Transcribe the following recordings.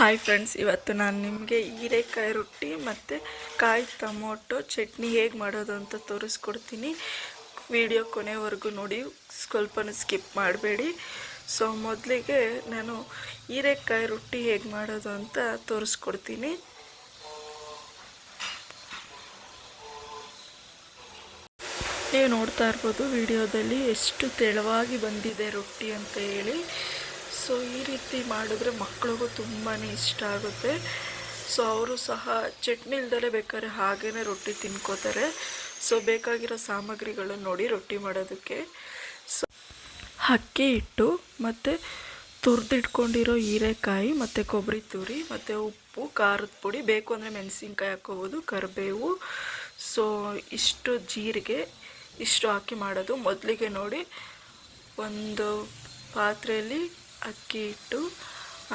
Hi friends ಇವತ್ತು ನಾನು ನಿಮಗೆ ಹೀರೆಕಾಯಿ ರೊಟ್ಟಿ ಮತ್ತು ಕಾಯಿ ಟೊಮೊಟೊ ಚಟ್ನಿ ಹೇಗೆ ಮಾಡೋದು ಅಂತ ತೋರಿಸ್ಕೊಡ್ತೀನಿ. ವಿಡಿಯೋ ಕೊನೆವರೆಗೂ ನೋಡಿ, ಸ್ವಲ್ಪನೂ ಸ್ಕಿಪ್ ಮಾಡಬೇಡಿ. ಸೊ ಮೊದಲಿಗೆ ನಾನು ಹೀರೆಕಾಯಿ ರೊಟ್ಟಿ ಹೇಗೆ ಮಾಡೋದು ಅಂತ ತೋರಿಸ್ಕೊಡ್ತೀನಿ. ನೀವು ನೋಡ್ತಾ ಇರ್ಬೋದು ವಿಡಿಯೋದಲ್ಲಿ ಎಷ್ಟು ತೆಳುವಾಗಿ ಬಂದಿದೆ ರೊಟ್ಟಿ ಅಂತ ಹೇಳಿ. ಸೊ, ಈ ರೀತಿ ಮಾಡಿದ್ರೆ ಮಕ್ಳಿಗೂ ತುಂಬಾ ಇಷ್ಟ ಆಗುತ್ತೆ. ಸೊ, ಅವರು ಸಹ ಚಟ್ನಿ ಇಲ್ದಲೇ ಬೇಕಾದ್ರೆ ಹಾಗೇ ರೊಟ್ಟಿ ತಿನ್ಕೋತಾರೆ. ಸೊ, ಬೇಕಾಗಿರೋ ಸಾಮಗ್ರಿಗಳು ನೋಡಿ ರೊಟ್ಟಿ ಮಾಡೋದಕ್ಕೆ. ಸೊ ಅಕ್ಕಿ ಹಿಟ್ಟು ಮತ್ತು ತುರಿದಿಟ್ಕೊಂಡಿರೋ ಹೀರೆಕಾಯಿ ಮತ್ತು ಕೊಬ್ಬರಿ ತುರಿ ಮತ್ತು ಉಪ್ಪು, ಖಾರದ ಪುಡಿ, ಬೇಕು ಅಂದರೆ ಮೆಣಸಿನ್ಕಾಯಿ ಹಾಕೋಬೋದು, ಕರಿಬೇವು. ಸೊ, ಇಷ್ಟು ಜೀರಿಗೆ ಇಷ್ಟು ಹಾಕಿ ಮಾಡೋದು. ಮೊದಲಿಗೆ ನೋಡಿ ಒಂದು ಪಾತ್ರೆಯಲ್ಲಿ ಅಕ್ಕಿ ಹಿಟ್ಟು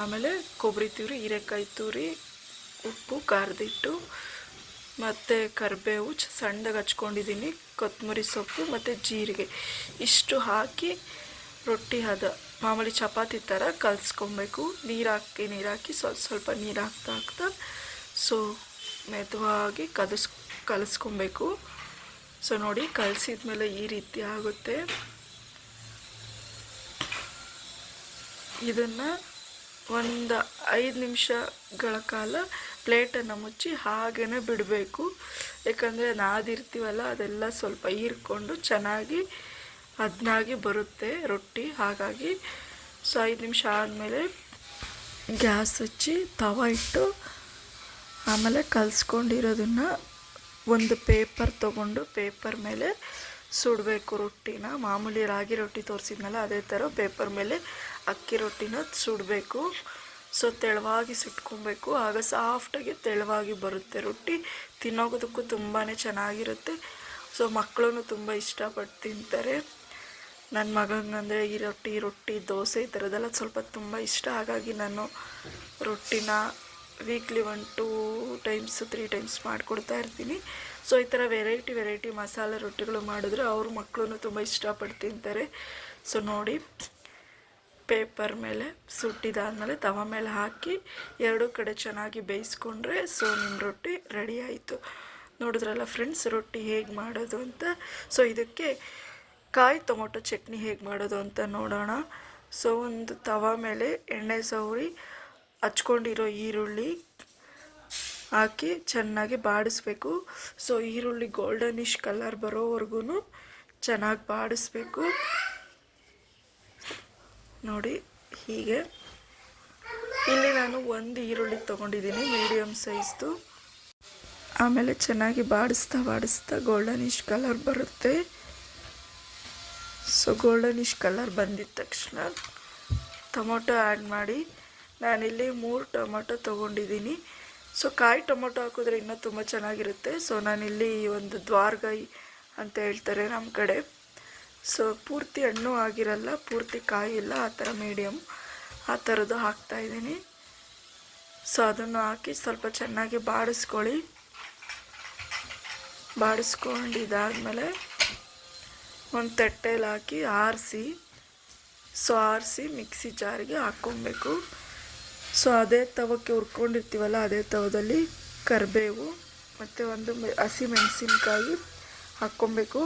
ಆಮೇಲೆ ಕೊಬ್ಬರಿ ತುರಿ, ಹೀರೆಕಾಯಿ ತುರಿ, ಉಪ್ಪು, ಖಾರದ ಹಿಟ್ಟು, ಮತ್ತು ಕರಿಬೇವು ಸಣ್ಣದಾಗಿ ಹಚ್ಕೊಂಡಿದ್ದೀನಿ. ಕೊತ್ತಂಬರಿ ಸೊಪ್ಪು ಮತ್ತು ಜೀರಿಗೆ. ಇಷ್ಟು ಹಾಕಿ ರೊಟ್ಟಿ ಹದ ಮಾಮೂಲಿ ಚಪಾತಿ ಥರ ಕಲಿಸ್ಕೊಬೇಕು. ನೀರು ಹಾಕಿ ನೀರು ಹಾಕಿ ಸ್ವಲ್ಪ ಸ್ವಲ್ಪ ನೀರು ಹಾಕ್ತಾ ಹಾಕ್ತಾ ಸೊ ಮೆದುವಾಗಿ ಕದಸ್, ಕಲಿಸ್ಕೊಬೇಕು. ಸೊ ನೋಡಿ ಕಲಸಿದ ಮೇಲೆ ಈ ರೀತಿ ಆಗುತ್ತೆ. ಇದನ್ನು ಒಂದು ಐದು ನಿಮಿಷಗಳ ಕಾಲ ಪ್ಲೇಟನ್ನು ಮುಚ್ಚಿ ಹಾಗೇ ಬಿಡಬೇಕು. ಯಾಕಂದರೆ ನಾದಿರ್ತೀವಲ್ಲ ಅದೆಲ್ಲ ಸ್ವಲ್ಪ ಹೀರ್ಕೊಂಡು ಚೆನ್ನಾಗಿ ಅದನ್ನಾಗಿ ಬರುತ್ತೆ ರೊಟ್ಟಿ. ಹಾಗಾಗಿ ಸೊ ಐದು ನಿಮಿಷ ಆದಮೇಲೆ ಗ್ಯಾಸ್ ಹಚ್ಚಿ ತವ ಇಟ್ಟು ಆಮೇಲೆ ಕಲಿಸ್ಕೊಂಡಿರೋದನ್ನು ಒಂದು ಪೇಪರ್ ತೊಗೊಂಡು ಪೇಪರ್ ಮೇಲೆ ಸುಡಬೇಕು ರೊಟ್ಟಿನ. ಮಾಮೂಲಿ ರಾಗಿ ರೊಟ್ಟಿ ತೋರಿಸಿದ್ನಲ್ಲ, ಅದೇ ಥರ ಪೇಪರ್ ಮೇಲೆ ಅಕ್ಕಿ ರೊಟ್ಟಿನ ಸುಡಬೇಕು. ಸೊ, ತೆಳುವಾಗಿ ಸುಟ್ಕೊಬೇಕು. ಆಗ ಸಾಫ್ಟಾಗಿ ತೆಳುವಾಗಿ ಬರುತ್ತೆ ರೊಟ್ಟಿ. ತಿನ್ನೋಗೋದಕ್ಕೂ ತುಂಬಾ ಚೆನ್ನಾಗಿರುತ್ತೆ. ಸೊ ಮಕ್ಕಳು ತುಂಬ ಇಷ್ಟಪಟ್ಟು ತಿಂತಾರೆ. ನನ್ನ ಮಗಂಗಂದರೆ ಈ ರೊಟ್ಟಿ ರೊಟ್ಟಿ, ದೋಸೆ ಈ ಥರದ್ದೆಲ್ಲ ಸ್ವಲ್ಪ ತುಂಬ ಇಷ್ಟ. ಹಾಗಾಗಿ ನಾನು ರೊಟ್ಟಿನ weekly one two times three times ಮಾಡಿಕೊಡ್ತಾ ಇರ್ತೀನಿ. ಸೊ, ಈ ಥರ ವೆರೈಟಿ ವೆರೈಟಿ ಮಸಾಲೆ ರೊಟ್ಟಿಗಳು ಮಾಡಿದ್ರೆ ಅವ್ರ ಮಕ್ಕಳು ತುಂಬ ಇಷ್ಟಪಟ್ಟು ತಿಂತಾರೆ. ಸೊ, ನೋಡಿ ಪೇಪರ್ ಮೇಲೆ ಸುಟ್ಟಿದಾದಮೇಲೆ ತವ ಮೇಲೆ ಹಾಕಿ ಎರಡೂ ಕಡೆ ಚೆನ್ನಾಗಿ ಬೇಯಿಸ್ಕೊಂಡ್ರೆ ಸೊ, ನಿಮ್ಮ ರೊಟ್ಟಿ ರೆಡಿ ಆಯಿತು. ನೋಡಿದ್ರಲ್ಲ ಫ್ರೆಂಡ್ಸ್ ರೊಟ್ಟಿ ಹೇಗೆ ಮಾಡೋದು ಅಂತ? ಸೊ, ಇದಕ್ಕೆ ಕಾಯಿ ಟೊಮೊಟೊ ಚಟ್ನಿ ಹೇಗೆ ಮಾಡೋದು ಅಂತ ನೋಡೋಣ. ಸೊ, ಒಂದು ತವ ಮೇಲೆ ಎಣ್ಣೆ ಸವರಿ, ಹಚ್ಕೊಂಡಿರೋ ಈರುಳ್ಳಿ ಹಾಕಿ ಚೆನ್ನಾಗಿ ಬಾಡಿಸ್ಬೇಕು. ಸೊ ಈರುಳ್ಳಿ ಗೋಲ್ಡನಿಶ್ ಕಲರ್ ಬರೋವರೆಗೂ ಚೆನ್ನಾಗಿ ಬಾಡಿಸ್ಬೇಕು. ನೋಡಿ, ಹೀಗೆ. ಇಲ್ಲಿ ನಾನು ಒಂದು ಈರುಳ್ಳಿ ತೊಗೊಂಡಿದ್ದೀನಿ ಮೀಡಿಯಮ್ ಸೈಜ್ದು ಆಮೇಲೆ ಚೆನ್ನಾಗಿ ಬಾಡಿಸ್ತಾ ಬಾಡಿಸ್ತಾ ಗೋಲ್ಡನಿಶ್ ಕಲರ್ ಬರುತ್ತೆ. ಸೊ ಗೋಲ್ಡನಿಶ್ ಕಲರ್ ಬಂದಿದ ತಕ್ಷಣ ಟೊಮೊಟೊ ಆ್ಯಡ್ ಮಾಡಿ. ನಾನಿಲ್ಲಿ ಮೂರು ಟೊಮೊಟೊ ತೊಗೊಂಡಿದ್ದೀನಿ. ಸೊ ಕಾಯಿ ಟೊಮೊಟೊ ಹಾಕಿದ್ರೆ ಇನ್ನೂ ತುಂಬ ಚೆನ್ನಾಗಿರುತ್ತೆ. ಸೊ ನಾನಿಲ್ಲಿ ಒಂದು ದ್ವಾರ್ಗಾಯಿ ಅಂತ ಹೇಳ್ತಾರೆ ನಮ್ಮ ಕಡೆ. ಸೊ ಪೂರ್ತಿ ಹಣ್ಣು ಆಗಿರಲ್ಲ, ಪೂರ್ತಿ ಕಾಯಿ ಇಲ್ಲ ಆ ಥರ ಮೀಡಿಯಮ್ ಆ ಥರದ್ದು ಹಾಕ್ತಾಯಿದ್ದೀನಿ ಸೊ ಅದನ್ನು ಹಾಕಿ ಸ್ವಲ್ಪ ಚೆನ್ನಾಗಿ ಬಾಡಿಸ್ಕೊಳ್ಳಿ. ಬಾಡಿಸ್ಕೊಂಡಿದ್ದಾದಮೇಲೆ ಒಂದು ತಟ್ಟೆಯಲ್ಲಿ ಹಾಕಿ ಆರಿಸಿ, ಸೊ ಆರಿಸಿ ಮಿಕ್ಸಿ ಜಾರಿಗೆ ಹಾಕ್ಕೊಬೇಕು. ಸೊ ಅದೇ ತವಕ್ಕೆ ಹುರ್ಕೊಂಡಿರ್ತೀವಲ್ಲ, ಅದೇ ತವದಲ್ಲಿ ಕರಿಬೇವು ಮತ್ತು ಒಂದು ಹಸಿ ಮೆಣಸಿನ್ಕಾಯಿ ಹಾಕ್ಕೊಬೇಕು.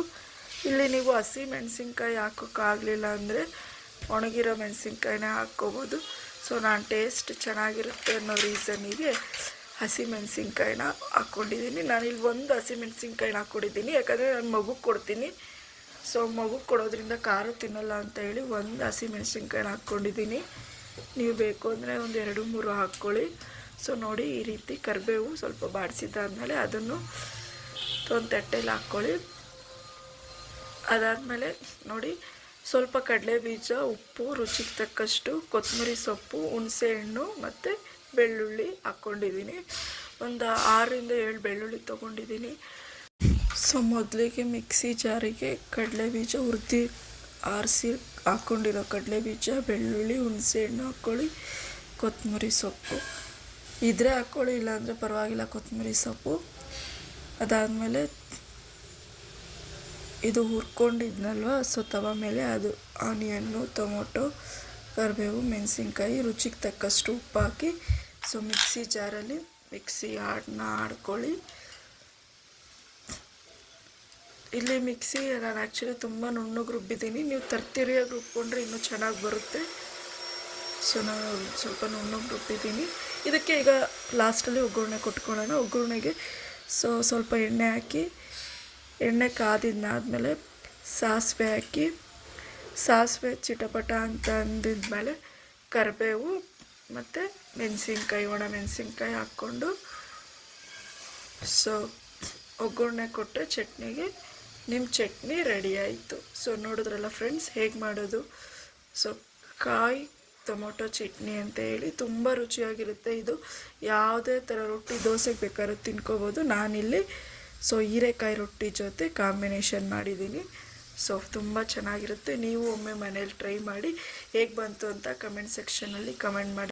ಇಲ್ಲಿ ನೀವು ಹಸಿ ಮೆಣಸಿನ್ಕಾಯಿ ಹಾಕೋಕ್ಕಾಗಲಿಲ್ಲ ಅಂದರೆ ಒಣಗಿರೋ ಮೆಣಸಿನ್ಕಾಯಿನೇ ಹಾಕ್ಕೋಬೋದು. ಸೊ ನಾನು ಟೇಸ್ಟ್ ಚೆನ್ನಾಗಿರುತ್ತೆ ಅನ್ನೋ ರೀಸನಿಗೆ ಹಸಿ ಮೆಣಸಿನ್ಕಾಯಿನ ಹಾಕ್ಕೊಂಡಿದ್ದೀನಿ. ಇಲ್ಲಿ ಒಂದು ಹಸಿ ಮೆಣಸಿನ್ಕಾಯಿನ ಹಾಕ್ಕೊಂಡಿದ್ದೀನಿ, ಯಾಕಂದರೆ ನಾನು ಮಗುಗೆ ಕೊಡ್ತೀನಿ. ಸೊ ಮಗುಗೆ ಕೊಡೋದ್ರಿಂದ ಖಾರ ತಿನ್ನಲ್ಲ ಅಂತ ಹೇಳಿ ಒಂದು ಹಸಿ ಮೆಣಸಿನ್ಕಾಯಿನ ಹಾಕ್ಕೊಂಡಿದ್ದೀನಿ. ನೀವು ಬೇಕು ಅಂದರೆ ಒಂದು ಎರಡು ಮೂರು ಹಾಕ್ಕೊಳ್ಳಿ. ಸೊ ನೋಡಿ ಈ ರೀತಿ ಕರಿಬೇವು ಸ್ವಲ್ಪ ಬಾಡಿಸಿದ್ದಾದಮೇಲೆ ಅದನ್ನು ಒಂದು ತಟ್ಟೆಯಲ್ಲಿ ಹಾಕ್ಕೊಳ್ಳಿ. ಅದಾದಮೇಲೆ ನೋಡಿ ಸ್ವಲ್ಪ ಕಡಲೆ ಬೀಜ ಉಪ್ಪು, ರುಚಿಗೆ ತಕ್ಕಷ್ಟು ಕೊತ್ತಂಬರಿ ಸೊಪ್ಪು ಹುಣಸೆಹಣ್ಣು ಮತ್ತು ಬೆಳ್ಳುಳ್ಳಿ ಹಾಕ್ಕೊಂಡಿದ್ದೀನಿ. ಒಂದು ಆರರಿಂದ ಏಳು ಬೆಳ್ಳುಳ್ಳಿ ತೊಗೊಂಡಿದ್ದೀನಿ. ಸೊ ಮೊದಲಿಗೆ ಮಿಕ್ಸಿ ಜಾರಿಗೆ ಕಡಲೆ ಬೀಜ ಹುರಿದು ಆರಿಸಿ ಹಾಕ್ಕೊಂಡಿರೋ ಕಡಲೆ ಬೀಜ ಬೆಳ್ಳುಳ್ಳಿ ಹುಣಸೆಹಣ್ಣು ಹಾಕ್ಕೊಳ್ಳಿ ಕೊತ್ತಂಬರಿ ಸೊಪ್ಪು. ಇದ್ರೆ ಹಾಕ್ಕೊಳ್ಳಿ ಇಲ್ಲಾಂದರೆ ಪರವಾಗಿಲ್ಲ, ಕೊತ್ತಂಬರಿ ಸೊಪ್ಪು. ಅದಾದಮೇಲೆ ಇದು ಹುರ್ಕೊಂಡಿದ್ನಲ್ವ, ಸೊ ತವ ಮೇಲೆ ಅದು ಆನಿಯನ್ನು, ಟೊಮೊಟೊ, ಕರಿಬೇವು, ಮೆಣಸಿನ್ಕಾಯಿ, ರುಚಿಗೆ ತಕ್ಕಷ್ಟು ಉಪ್ಪು ಹಾಕಿ ಸೊ ಮಿಕ್ಸಿ ಜಾರಲ್ಲಿ, ಮಿಕ್ಸಿ ಆಡನ್ನ ಆಡ್ಕೊಳ್ಳಿ ಇಲ್ಲಿ ಮಿಕ್ಸಿ ನಾನು ಆ್ಯಕ್ಚುಲಿ ತುಂಬ ನುಣ್ಣಗೆ ರುಬ್ಬಿದ್ದೀನಿ ನೀವು ತರ್ತಿರಿಯಾಗಿ ರುಬ್ಬಿಕೊಂಡ್ರೆ ಇನ್ನೂ ಚೆನ್ನಾಗಿ ಬರುತ್ತೆ. ಸೊ ನಾನು ಸ್ವಲ್ಪ ನುಣ್ಣಗೆ ರುಬ್ಬಿದ್ದೀನಿ ಇದಕ್ಕೆ ಈಗ ಲಾಸ್ಟಲ್ಲಿ ಒಗ್ಗರಣೆ ಕೊಟ್ಕೊಳ್ಳೋಣ. ಒಗ್ಗರಣೆಗೆ ಸೊ, ಸ್ವಲ್ಪ ಎಣ್ಣೆ ಹಾಕಿ, ಎಣ್ಣೆ ಕಾದಿದ್ದಾದಮೇಲೆ ಸಾಸಿವೆ ಹಾಕಿ, ಸಾಸಿವೆ ಚಿಟಪಟ ಅಂತ ಅಂದಿದ್ಮೇಲೆ ಕರಿಬೇವು ಮತ್ತು ಮೆಣಸಿನ್ಕಾಯಿ, ಒಣ ಮೆಣಸಿನ್ಕಾಯಿ ಹಾಕ್ಕೊಂಡು ಸೊ ಒಗ್ಗರಣೆ ಕೊಟ್ಟರೆ ಚಟ್ನಿಗೆ ನಿಮ್ಮ ಚಟ್ನಿ ರೆಡಿ ಆಯಿತು. ಸೊ ನೋಡಿದ್ರಲ್ಲ ಫ್ರೆಂಡ್ಸ್ ಹೇಗೆ ಮಾಡೋದು? ಸೊ ಕಾಯಿ, ಟೊಮೊಟೊ ಚಟ್ನಿ ಅಂತ ಹೇಳಿ ತುಂಬ ರುಚಿಯಾಗಿರುತ್ತೆ ಇದು. ಯಾವುದೇ ಥರ ರೊಟ್ಟಿ ದೋಸೆಗೆ ಬೇಕಾದ್ರೂ ತಿನ್ಕೋಬೋದು. ನಾನಿಲ್ಲಿ ಸೊ ಹೀರೆಕಾಯಿ ರೊಟ್ಟಿ ಜೊತೆ ಕಾಂಬಿನೇಷನ್ ಮಾಡಿದ್ದೀನಿ. ಸೊ ತುಂಬ ಚೆನ್ನಾಗಿರುತ್ತೆ. ನೀವು ಒಮ್ಮೆ ಮನೇಲಿ ಟ್ರೈ ಮಾಡಿ ಹೇಗೆ ಬಂತು ಅಂತ ಕಮೆಂಟ್ ಸೆಕ್ಷನಲ್ಲಿ ಕಮೆಂಟ್ ಮಾಡಿ.